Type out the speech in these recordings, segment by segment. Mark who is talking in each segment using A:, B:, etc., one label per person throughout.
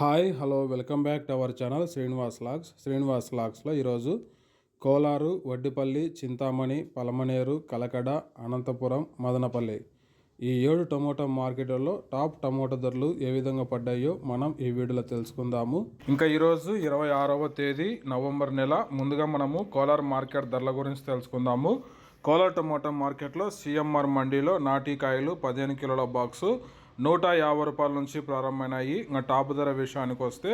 A: Hi hello welcome back to our channel Srinivas logs. Srinivas లాగ్స్లో ఈరోజు కోలారు వడ్డిపల్లి చింతామణి పలమనేరు కలకడ అనంతపురం మదనపల్లి ఈ ఏడు tomato మార్కెట్లలో టాప్ టమోటా ధరలు ఏ విధంగా పడ్డాయో మనం ఈ వీడియోలో తెలుసుకుందాము. ఇంకా ఈరోజు ఇరవై ఆరవ తేదీ నవంబర్ నెల. ముందుగా మనము కోలార్ మార్కెట్ ధరల గురించి తెలుసుకుందాము. కోలార్ టమోటా మార్కెట్లో సిఎంఆర్ మండీలో నాటికాయలు పదిహేను కిలోల బాక్సు నూట యాభై రూపాయల నుంచి ప్రారంభమైనాయి. ఇంకా టాప్ ధర విషయానికి వస్తే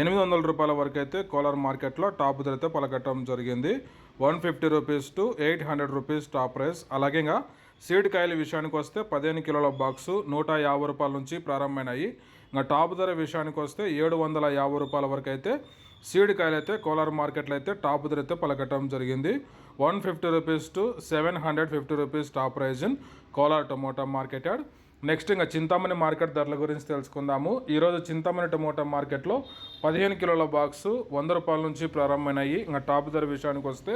A: ఎనిమిది వందల రూపాయల వరకు అయితే కోలార్ మార్కెట్లో టాప్ ధర అయితే పలకట్టడం జరిగింది. One fifty rupees to eight hundred rupees top price. అలాగే ఇంకా సీడ్ కాయల విషయానికి వస్తే పదిహేను కిలోల బాక్సు నూట యాభై రూపాయల నుంచి ప్రారంభమైనాయి. ఇంకా టాప్ ధర విషయానికి వస్తే ఏడు వందల యాభై రూపాయల వరకు అయితే సీడ్ కాయలు అయితే కోలార్ మార్కెట్లో అయితే టాప్ ధర అయితే పలకట్టడం జరిగింది. One fifty rupees to seven hundred fifty rupees top price in Kolar tomato market yard next ఇంకా చింతామణి మార్కెట్ ధరల గురించి తెలుసుకుందాము. ఈరోజు చింతామణి టమోటా మార్కెట్లో పదిహేను కిలోల బాక్సు వంద రూపాయల నుంచి ప్రారంభమైనాయి. ఇంకా టాప్ ధర విషయానికి వస్తే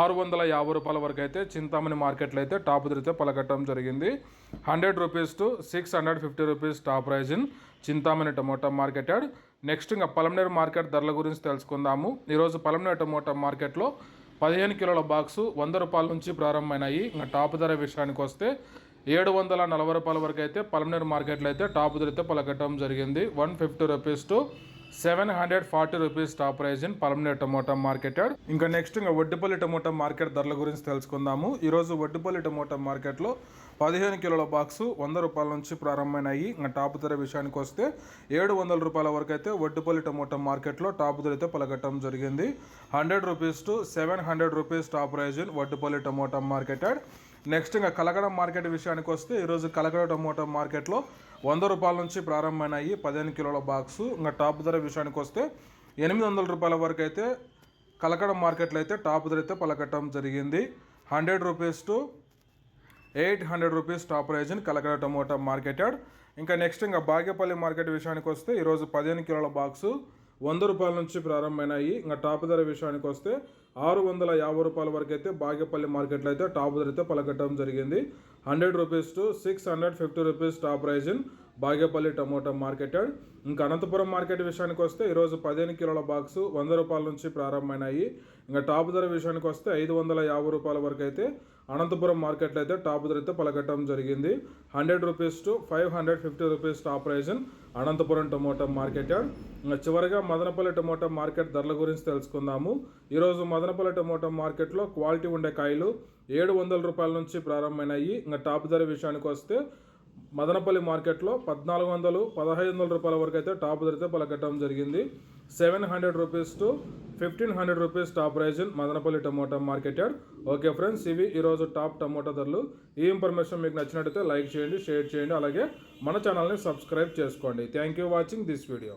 A: ఆరు వందల యాభై రూపాయల వరకు అయితే చింతామణి మార్కెట్లో అయితే టాప్ ధరతో పలకట్టడం జరిగింది. Hundred rupees to six hundred fifty rupees top price in Chintamani tomato market yard. Next ఇంకా పలమనేరు మార్కెట్ ధరల గురించి తెలుసుకుందాము. ఈరోజు పలమనేరు టమోటా మార్కెట్లో పదిహేను కిలోల బాక్సు వంద రూపాయల నుంచి ప్రారంభమైనాయి. ఇంకా టాప్ ధర విషయానికి వస్తే ఏడు వందల నలభై రూపాయల వరకు అయితే పలమనేరు మార్కెట్లో అయితే టాప్ ధర అయితే జరిగింది. One fifty rupees to seven hundred forty rupees top price in Palamaner tomato market yard ఇంకా నెక్స్ట్ ఇంకా వడ్డిపల్లి టమోటా మార్కెట్ ధరల గురించి తెలుసుకుందాము. ఈరోజు వడ్డిపల్లి టమోటా మార్కెట్లో పదిహేను కిలోల బాక్సు వంద రూపాయల నుంచి ప్రారంభమైనాయి. ఇంకా టాప్ ధర విషయానికి వస్తే ఏడు వందల రూపాయల వరకు అయితే వడ్డిపల్లి టమోటా మార్కెట్లో టాప్ ధర అయితే పలకటం జరిగింది. Hundred rupees to seven hundred rupees top price in Vaddipalli tomato market yard next ఇంకా కలకడ మార్కెట్ విషయానికి వస్తే ఈరోజు కలకడ టమోటా మార్కెట్లో వంద రూపాయల నుంచి ప్రారంభమైనాయి పదిహేను కిలోల బాక్సు ఇంకా టాప్ ధర విషయానికి వస్తే ఎనిమిది వందల రూపాయల వరకు అయితే కలకడ మార్కెట్లో అయితే టాప్ ధర అయితే పలకటం జరిగింది. Hundred rupees to eight hundred rupees top price in Kalakada tomato market ఇంకా నెక్స్ట్ ఇంకా బాగేపల్లి మార్కెట్ విషయానికి వస్తే ఈరోజు పదిహేను కిలోల బాక్సు వంద రూపాయల నుంచి ప్రారంభమైనాయి. ఇంకా టాప్ ధర విషయానికి వస్తే ఆరు వందల యాభై రూపాయల వరకు అయితే బాగేపల్లి మార్కెట్లో అయితే టాప్ ధర అయితే పలకట్టడం జరిగింది. Hundred rupees to six hundred fifty rupees top price in Bagepalli tomato market ఇంకా అనంతపురం మార్కెట్ విషయానికి వస్తే ఈరోజు పదిహేను కిలోల బాక్సు వంద రూపాయల నుంచి ప్రారంభమైనాయి. ఇంకా టాప్ ధర విషయానికి వస్తే ఐదు వందల యాభై రూపాయల వరకు అయితే అనంతపురం మార్కెట్లో అయితే టాప్ ధర అయితే పలకట్టడం జరిగింది. Hundred rupees to five hundred fifty rupees top price Anantapuram tomato market చివరిగా మదనపల్లి టమోటా మార్కెట్ ధరల గురించి తెలుసుకుందాము. ఈరోజు మదనపల్లి టమోటా మార్కెట్లో క్వాలిటీ ఉండే కాయలు ఏడు వందల రూపాయల నుంచి ప్రారంభమైనాయి. ఇంకా టాప్ ధర విషయానికి వస్తే మదనపల్లి మార్కెట్లో పద్నాలుగు వందలు పదహైదు వందల రూపాయల వరకు అయితే టాప్ ధరితే పలకట్టడం జరిగింది. Seven hundred rupees to fifteen hundred rupees top price in Madanapalle tomato market yard. Okay friends ఇవి ఈరోజు టాప్ టమోటా ధరలు. ఈ ఇన్ఫర్మేషన్ మీకు నచ్చినట్టయితే లైక్ చేయండి షేర్ చేయండి. అలాగే మన ఛానల్ని సబ్స్క్రైబ్ చేసుకోండి. Thank you watching this video.